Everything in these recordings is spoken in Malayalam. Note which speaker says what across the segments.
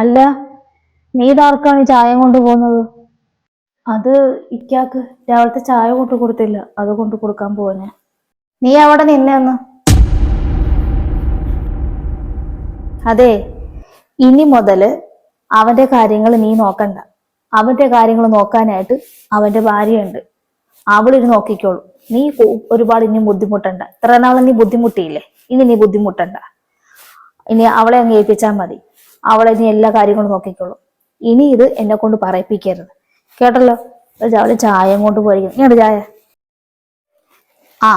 Speaker 1: അല്ല നീ ഇതാർക്കാണ് ഈ ചായ കൊണ്ട് പോകുന്നത്? അത് ഇക്കാക്ക് രാവിലത്തെ ചായ കൊണ്ടു കൊടുത്തില്ല. അത് കൊണ്ടു കൊടുക്കാൻ പോവാ നീ അവിടെ നിന്നെ ഒന്ന്. അതെ ഇനി മുതൽ അവന്റെ കാര്യങ്ങൾ നീ നോക്കണ്ട. അവന്റെ കാര്യങ്ങൾ നോക്കാനായിട്ട് അവന്റെ ഭാര്യയുണ്ട്. അവളിത് നോക്കിക്കോളൂ. നീ ഒരുപാട് ഇനി ബുദ്ധിമുട്ടണ്ട. ഇത്ര നാളെ നീ ബുദ്ധിമുട്ടിയില്ലേ? ഇനി നീ ബുദ്ധിമുട്ടണ്ട. ഇനി അവളെ അങ്ങ് ഏൽപ്പിച്ചാൽ മതി. അവളെ നീ എല്ലാ കാര്യങ്ങളും നോക്കിക്കോളൂ. ഇനി ഇത് എന്നെ കൊണ്ട് പറയിപ്പിക്കരുത്. കേട്ടല്ലോ? അവൾ ചായ കൊണ്ട് പോയിരിക്കും ഇങ്ങോട്ട് ചായ. ആ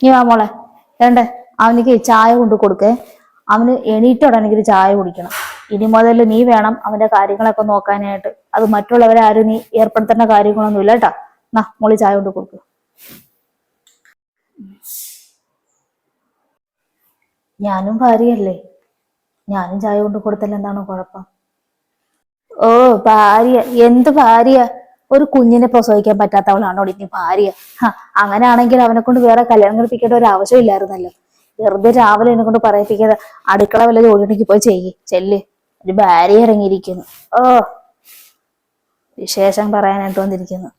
Speaker 1: നീ വാ മോളെ. വേണ്ടേ? അവനിക്ക് ചായ കൊണ്ട് കൊടുക്കേ. അവന് എണീറ്റോടെ എനിക്ക് ചായ കുടിക്കണം. ഇനി മുതൽ നീ വേണം അവന്റെ കാര്യങ്ങളൊക്കെ നോക്കാനായിട്ട്. അത് മറ്റുള്ളവരെ ആരും നീ ഏർപ്പെടുത്തേണ്ട കാര്യങ്ങളൊന്നും ഇല്ല കേട്ടാ. എന്നാ മോളി ചായ കൊണ്ട് കൊടുക്കുക ഞാനും ഭാര്യയല്ലേ? ഞാനും ചായ കൊണ്ട് കൊടുത്തല്ല എന്താണ് കുഴപ്പം? ഓ ഭാര്യ. എന്ത് ഭാര്യ? ഒരു കുഞ്ഞിനെ പ്രസവിക്കാൻ പറ്റാത്തവളാണോ ഇനി ഭാര്യ? അങ്ങനെയാണെങ്കിൽ അവനെ കൊണ്ട് വേറെ കല്യാണം കഴിപ്പിക്കേണ്ട ഒരു ആവശ്യമില്ലായിരുന്നല്ലോ വെറുതെ രാവിലെ എന്നെ കൊണ്ട് പറയിപ്പിക്കാതെ അടുക്കള വല്ല ജോലിയുണ്ടെങ്കിൽ പോയി ചെയ്യ്. ചെല്ല്. ഒരു ഭാര്യ ഇറങ്ങിയിരിക്കുന്നു. ഓ വിശേഷം പറയാനായിട്ട് വന്നിരിക്കുന്നു.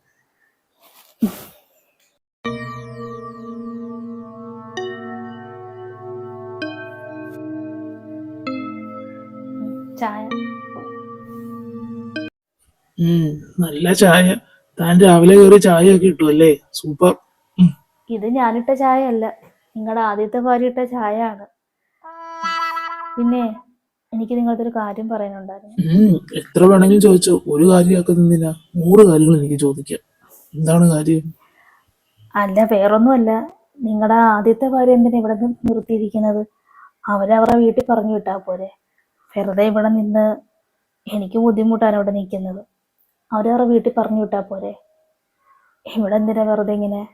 Speaker 1: ചായ?
Speaker 2: നല്ല ചായ. താൻ രാവിലെ കയറി ചായ ഒക്കെ ഇട്ടു അല്ലേ? സൂപ്പർ.
Speaker 1: ഇത് ഞാനിട്ട ചായ അല്ല നിങ്ങളുടെ ആദ്യത്തെ ഭാര്യ ഇട്ട ചായ ആണ് പിന്നെ എനിക്ക് നിങ്ങളുടെ ഒരു കാര്യം പറയാനുണ്ടായിരുന്നു.
Speaker 2: എത്ര വേണമെങ്കിലും ചോദിച്ചോ. ഒരു കാര്യമൊക്കെ നിന്നില്ല. നൂറ് കാര്യങ്ങൾ എനിക്ക് ചോദിക്കാം. എന്താണ് കാര്യം?
Speaker 1: അല്ല വേറൊന്നുമല്ല. നിങ്ങളുടെ ആദ്യത്തെ ഭാര്യ എന്തിനാ ഇവിടെ നിർത്തിയിരിക്കുന്നത്? അവരവരുടെ വീട്ടിൽ പറഞ്ഞു വിട്ടാ പോരെ. വെറുതെ ഇവിടെ നിന്ന് എനിക്ക് ബുദ്ധിമുട്ടാണ് ഇവിടെ നിൽക്കുന്നത്. അവരവരുടെ വീട്ടിൽ പറഞ്ഞു വിട്ടാ പോരെ. ഇവിടെ എന്തിനാ വെറുതെ ഇങ്ങനെ?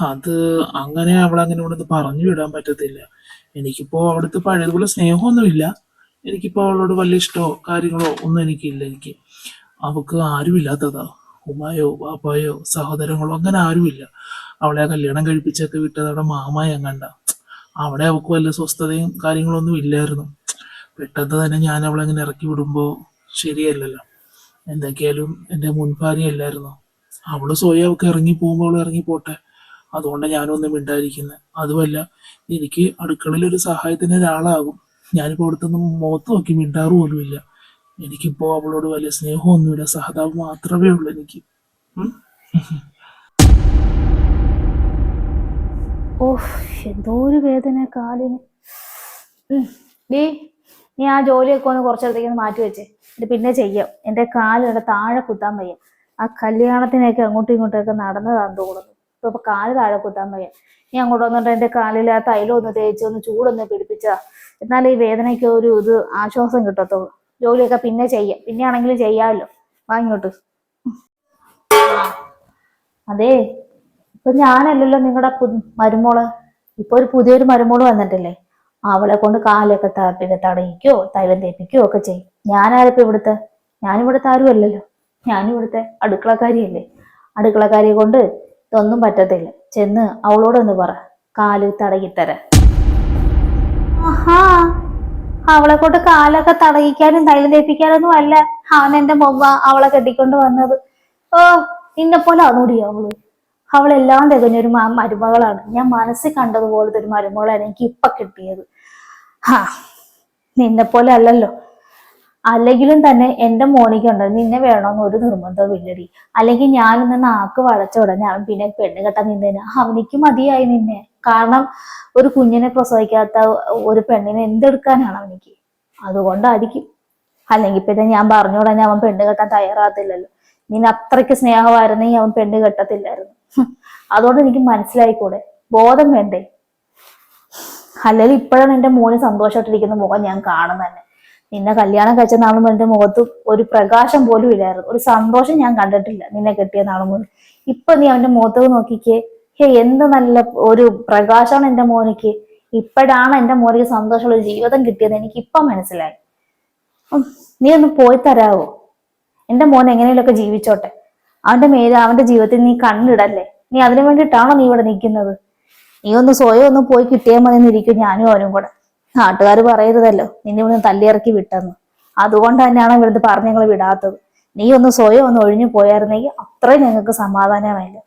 Speaker 2: അത് അങ്ങനെ അവളെ അങ്ങനെ ഇവിടെ പറഞ്ഞു വിടാൻ പറ്റത്തില്ല. എനിക്കിപ്പോ അവിടുത്തെ പഴയതുപോലെ സ്നേഹമൊന്നുമില്ല. എനിക്കിപ്പോ അവളോട് വലിയ ഇഷ്ടമോ കാര്യങ്ങളോ ഒന്നും എനിക്കില്ല എനിക്ക്. അവക്ക് ആരുമില്ലാത്തതാ. ഉമ്മയോ പാപ്പായോ സഹോദരങ്ങളോ അങ്ങനെ ആരുമില്ല. അവളെ കല്യാണം കഴിപ്പിച്ചൊക്കെ വിട്ടത് അവിടെ മാമായ കണ്ട. അവിടെ അവക്ക് വല്ല സ്വസ്ഥതയും കാര്യങ്ങളൊന്നും ഇല്ലായിരുന്നു. പെട്ടെന്ന് തന്നെ ഞാൻ അവളെ അങ്ങനെ ഇറക്കി വിടുമ്പോൾ ശരിയല്ലല്ലോ. എന്തൊക്കെയായാലും എന്റെ മുൻഭാര്യയല്ലായിരുന്നു അവൾ സ്വയം അവൾക്ക് ഇറങ്ങി പോകുമ്പോൾ അവൾ ഇറങ്ങി പോട്ടെ. അതുകൊണ്ട് ഞാനൊന്നും മിണ്ടായിരിക്കുന്നത് അതുമല്ല എനിക്ക് അടുക്കളയിൽ ഒരു സഹായത്തിന് ഒരാളാകും. ഞാനിപ്പോ അവിടുത്തെ മുഖത്ത് നോക്കി മിണ്ടാറ് പോലുമില്ല. എനിക്കിപ്പോ അവളോട് വലിയ സ്നേഹമൊന്നുമില്ല. സഹതാപ് മാത്രമേ ഉള്ളൂ എനിക്ക്.
Speaker 1: ഓഹ് എന്തോ ഒരു വേദന കാലിന്. ഡീ നീ ആ ജോലിയൊക്കെ ഒന്ന് കുറച്ചിടത്തേക്ക് മാറ്റി വെച്ചേ. ഇത് പിന്നെ ചെയ്യാം. എന്റെ കാലിവിടെ താഴെ കുത്താൻ വയ്യ. ആ കല്യാണത്തിനൊക്കെ അങ്ങോട്ടും ഇങ്ങോട്ടൊക്കെ നടന്നതാന്ന് തോന്നുന്നു. ഇപ്പൊ ഇപ്പൊ കാൽ താഴെ കുത്താൻ വയ്യ. നീ അങ്ങോട്ട് വന്നിട്ട് എന്റെ കാലിൽ ആ തൈലം ഒന്ന് തേച്ച് ഒന്ന് ചൂടൊന്ന് പിടിപ്പിച്ചാ. എന്നാലേ ഈ വേദനയ്ക്ക് ഒരു ഇത് ആശ്വാസം കിട്ടത്തുള്ളൂ. ജോലിയൊക്കെ പിന്നെ ചെയ്യാം. പിന്നെ ആണെങ്കിലും ചെയ്യാമല്ലോ. വാ അതെ അതേ ഇപ്പൊ ഞാനല്ലല്ലോ നിങ്ങളുടെ മരുമോൾ. ഇപ്പൊ ഒരു പുതിയൊരു മരുമോൾ വന്നിട്ടില്ലേ? അവളെ കൊണ്ട് കാലൊക്കെ പിന്നെ തടയിക്കോ തൈലം തേപ്പിക്കോ ഒക്കെ ചെയ്യും. ഞാനാരപ്പ ഇവിടുത്തെ? ഞാനിവിടുത്തെ ആരും അല്ലല്ലോ ഞാനിവിടുത്തെ അടുക്കളക്കാരിയല്ലേ. അടുക്കളക്കാരിയെ കൊണ്ട് ഇതൊന്നും പറ്റത്തില്ല. ചെന്ന് അവളോടൊന്ന് പറ. കാൽ തടയിത്തര ആഹാ. അവളെ കൊണ്ട് കാലൊക്കെ തടയിക്കാനും തൈലം തേപ്പിക്കാനൊന്നും അല്ല. അവൻ എന്റെ മൊവ്വ അവളെ കെട്ടിക്കൊണ്ട് വന്നത്. ഓ നിന്നെ പോലെ അന്നൂടി അവൾ? അവളെല്ലാം തികഞ്ഞൊരു മരുമകളാണ്. ഞാൻ മനസ്സിൽ കണ്ടതുപോലത്തെ ഒരു മരുമകളാണ് എനിക്ക് ഇപ്പൊ കിട്ടിയത്. ഹാ നിന്നെ പോലെ അല്ലല്ലോ. അല്ലെങ്കിലും തന്നെ എന്റെ മോനിക്കുണ്ട്. നിന്നെ വേണമെന്ന് ഒരു നിർബന്ധവും ഇല്ലടി. അല്ലെങ്കിൽ ഞാൻ ഇന്ന് നാക്ക് വളച്ച ഉടനെ അവൻ പിന്നെ പെണ്ണ് കെട്ടാൻ നിന്നേന്. അവനിക്ക് മതിയായി നിന്നെ. കാരണം ഒരു കുഞ്ഞിനെ പ്രസവിക്കാത്ത ഒരു പെണ്ണിനെ എന്തെടുക്കാനാണ് അവനിക്ക്? അതുകൊണ്ടായിരിക്കും. അല്ലെങ്കിൽ പിന്നെ ഞാൻ പറഞ്ഞ ഉടനെ അവൻ പെണ്ണ് കെട്ടാൻ തയ്യാറാകത്തില്ലല്ലോ. നിന്നെ അത്രയ്ക്ക് സ്നേഹമായിരുന്നെങ്കിൽ അവൻ പെണ്ണ് കെട്ടത്തില്ലായിരുന്നു. അതുകൊണ്ട് എനിക്ക് മനസ്സിലായിക്കൂടെ? ബോധം വേണ്ടേ? അല്ലെങ്കിൽ ഇപ്പോഴാണ് എന്റെ മോന് സന്തോഷമായിട്ടിരിക്കുന്ന മുഖം ഞാൻ കാണുന്നത് തന്നെ. നിന്നെ കല്യാണം കഴിച്ച നാളും എന്റെ മുഖത്ത് ഒരു പ്രകാശം പോലും ഇല്ലായിരുന്നു. ഒരു സന്തോഷം ഞാൻ കണ്ടിട്ടില്ല നിന്നെ കെട്ടിയ നാളും മുതൽ. ഇപ്പൊ നീ അവന്റെ മുഖത്ത് നോക്കിക്കേ. ഹേ എന്ത് നല്ല ഒരു പ്രകാശമാണ് എന്റെ മോനിക്ക്. ഇപ്പോഴാണ് എന്റെ മോനിക്ക് സന്തോഷമുള്ള ജീവിതം കിട്ടിയത് എനിക്ക് ഇപ്പൊ മനസ്സിലായി. നീ ഒന്ന് പോയി തരാവോ? എന്റെ മോൻ എങ്ങനെയൊക്കെ ജീവിച്ചോട്ടെ. അവന്റെ മേലെ അവന്റെ ജീവിതത്തിൽ നീ കണ്ണിടല്ലേ? നീ അതിനു വേണ്ടിയിട്ടാണോ നീ ഇവിടെ നിൽക്കുന്നത്? നീ ഒന്ന് സ്വയം ഒന്ന് പോയി കിട്ടിയാൽ മതി എന്നിരിക്കും ഞാനും അവനും കൂടെ. നാട്ടുകാർ പറയരുതല്ലോ. നിന്നെ ഇവിടെ തല്ലിയിറക്കി വിട്ടെന്ന്. അതുകൊണ്ട് തന്നെയാണ് ഇവിടുന്ന് പറഞ്ഞ് ഞങ്ങൾ വിടാത്തത്. നീ ഒന്ന് സ്വയം ഒന്ന് ഒഴിഞ്ഞു പോയായിരുന്നെങ്കിൽ അത്രയും ഞങ്ങൾക്ക് സമാധാനമായില്ല.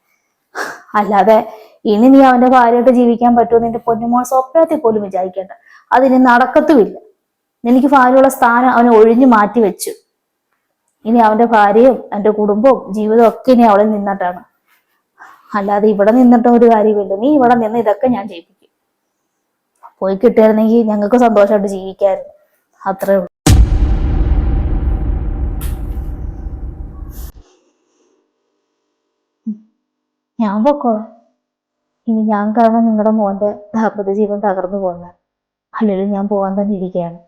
Speaker 1: അല്ലാതെ ഇനി നീ അവന്റെ ഭാര്യയായിട്ട് ജീവിക്കാൻ പറ്റുമോ? നിന്റെ പൊന്നുമോൾ സ്വപ്നത്തിൽ പോലും വിചാരിക്കേണ്ട. അതിന് നടക്കത്തുമില്ല. എനിക്ക് ഭാര്യയുള്ള സ്ഥാനം അവനെ ഒഴിഞ്ഞു മാറ്റി വെച്ചു. ഇനി അവന്റെ ഭാര്യയും അവന്റെ കുടുംബവും ജീവിതവും ഒക്കെ ഇനി അവളിൽ നിന്നിട്ടാണ്. അല്ലാതെ ഇവിടെ നിന്നിട്ടും ഒരു കാര്യമില്ല. നീ ഇവിടെ നിന്ന് ഇതൊക്കെ ഞാൻ ചെയ്യിപ്പിക്കും പോയി കിട്ടിയായിരുന്നെങ്കിൽ ഞങ്ങൾക്ക് സന്തോഷമായിട്ട് ജീവിക്കായിരുന്നു. അത്രേ ഉള്ളൂ. ഞാൻ പൊക്കോളാം. ഇനി ഞാൻ കാരണം നിങ്ങളുടെ മോന്റെ ദാമ്പത്യ ജീവൻ തകർന്നു പോകുന്ന അല്ലെങ്കിൽ ഞാൻ പോകാൻ തന്നെ ഇരിക്കുകയാണ്.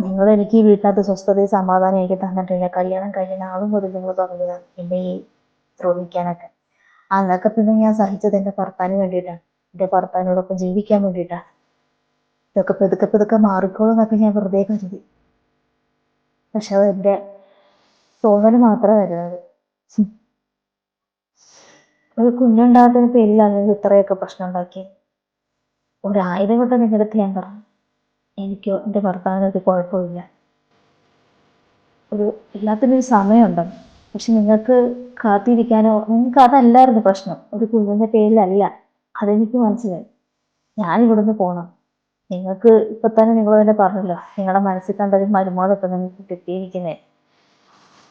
Speaker 1: നിങ്ങൾ എനിക്ക് ഈ വീട്ടിനകത്ത് സ്വസ്ഥതയും സമാധാനം എനിക്ക് തന്നിട്ടില്ല. കല്യാണം കഴിഞ്ഞ ആളും മുതൽ നിങ്ങൾ തുടങ്ങിയതാണ് എന്നെ ഈ ദ്രോഹിക്കാനൊക്കെ. അതൊക്കെ പിന്നെ ഞാൻ സഹിച്ചത് എന്റെ ഭർത്താവിന് വേണ്ടിയിട്ടാണ് എന്റെ ഭർത്താവിനോടൊപ്പം ജീവിക്കാൻ വേണ്ടിയിട്ടാണ് ഇതൊക്കെ പെതുക്കെ പെതുക്കെ മാറിക്കോളും എന്നൊക്കെ ഞാൻ വെറുതെ കരുതി. പക്ഷെ അത് എന്റെ തോന്നൽ മാത്രമേ വരുന്നത് ഹും. ഒരു കുഞ്ഞുണ്ടാകുന്ന പേരിലാണ് എനിക്ക് ഇത്രയൊക്കെ പ്രശ്നം ഉണ്ടാക്കിയത് ഒരായിരം കൊണ്ട് നിങ്ങളുടെ അടുത്ത് ഞാൻ പറഞ്ഞു എനിക്കോ എന്റെ ഭർത്താവിനൊക്കെ കുഴപ്പമില്ല. ഒരു എല്ലാത്തിനും ഒരു സമയമുണ്ടെന്ന് പക്ഷെ നിങ്ങൾക്ക് കാത്തിരിക്കാനോ നിങ്ങൾക്ക് അതല്ലായിരുന്നു പ്രശ്നം. ഒരു കുഞ്ഞിന്റെ പേരിലല്ല. അതെനിക്ക് മനസ്സിലായി. ഞാൻ ഇവിടുന്ന് പോകണം നിങ്ങൾക്ക് ഇപ്പൊ തന്നെ നിങ്ങൾ തന്നെ പറഞ്ഞല്ലോ. നിങ്ങളുടെ മനസ്സിൽ കണ്ടൊരു മരുമോളൊക്കെ നിങ്ങൾക്ക് കിട്ടിയിരിക്കുന്നേ.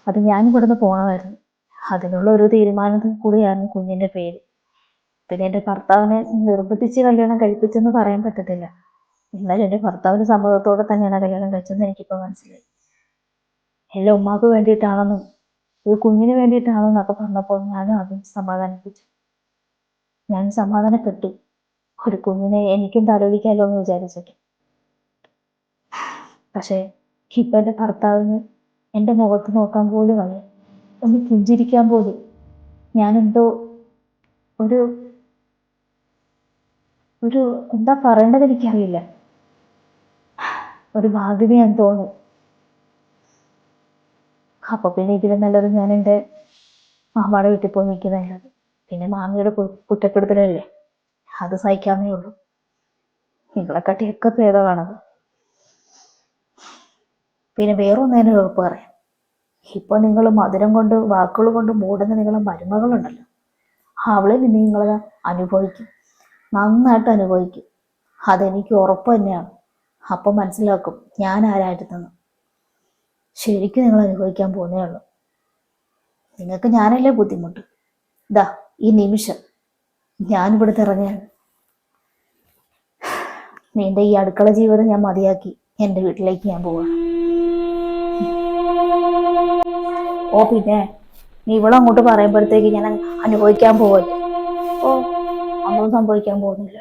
Speaker 1: അത് ഞാൻ ഇവിടുന്ന് പോകണമായിരുന്നു അതിനുള്ള ഒരു തീരുമാനത്തിൽ കൂടിയായിരുന്നു കുഞ്ഞിന്റെ പേര്. പിന്നെ എന്റെ ഭർത്താവിനെ നിർബന്ധിച്ച് കല്യാണം കഴിപ്പിച്ചെന്ന് പറയാൻ പറ്റത്തില്ല. എന്നാലും എന്റെ ഭർത്താവിന്റെ സമ്മതത്തോടെ തന്നെയാണ് കല്യാണം കഴിച്ചതെന്ന് എനിക്കിപ്പോൾ മനസ്സിലായി. എന്റെ ഉമ്മാക്ക് വേണ്ടിയിട്ടാണെന്നും ഒരു കുഞ്ഞിന് വേണ്ടിയിട്ടാണെന്നൊക്കെ പറഞ്ഞപ്പോൾ ഞാനും അതും സമാധാനിപ്പിച്ചു. ഞാൻ സമാധാനപ്പെട്ടു. ഒരു കുഞ്ഞിനെ എനിക്കും തലോലിക്കാലോ എന്ന് വിചാരിച്ചിട്ട്. പക്ഷേ ഇപ്പൊ എന്റെ ഭർത്താവിന് എന്റെ മുഖത്ത് നോക്കാൻ പോലും വയ്യ. ഒന്ന് പുഞ്ചിരിക്കാൻ പോലും. ഞാനെന്തോ ഒരു ഒരു എന്താ പറയേണ്ടത് എനിക്കറിയില്ല ഒരു ഞാൻ തോന്നുന്നു അപ്പൊ പിന്നെ ഇതിലും നല്ലത് ഞാൻ എന്റെ മാമാടെ വീട്ടിൽ പോയി നിൽക്കുന്ന നല്ലത്. പിന്നെ മാമിയുടെ കുറ്റപ്പെടുത്തലല്ലേ അത് സഹിക്കാമേ ഉള്ളൂ. നിങ്ങളെക്കാട്ടിയൊക്കെ ഭേദമാണത്. പിന്നെ വേറെ ഒന്നതിന് ഉറപ്പ് പറയാം. ഇപ്പൊ നിങ്ങൾ മധുരം കൊണ്ട് വാക്കുകൾ കൊണ്ട് മൂടുന്ന നിങ്ങളെ മരുമകളുണ്ടല്ലോ. അവളെ പിന്നെ നിങ്ങൾ അനുഭവിക്കും. നന്നായിട്ട് അനുഭവിക്കും. അതെനിക്ക് ഉറപ്പ് തന്നെയാണ്. അപ്പം മനസ്സിലാക്കും ഞാൻ ആരായിരുന്നെന്ന് ശരിക്കും നിങ്ങൾ അനുഭവിക്കാൻ പോകുന്നേ ഉള്ളൂ. നിങ്ങൾക്ക് ഞാനല്ലേ ബുദ്ധിമുട്ട്? ഇതാ ഈ നിമിഷം ഞാനിവിടുത്തെ ഇറങ്ങിയാണ് നിന്റെ ഈ അടുക്കള ജീവിതം ഞാൻ മതിയാക്കി. എന്റെ വീട്ടിലേക്ക് ഞാൻ പോവാണ് ഓ പിന്നെ നീ ഇവിടെ അങ്ങോട്ട് പറയുമ്പോഴത്തേക്ക് ഞാൻ അനുഭവിക്കാൻ പോവല്ലേ? ഓ അങ്ങോട്ട് സംഭവിക്കാൻ പോകുന്നില്ല.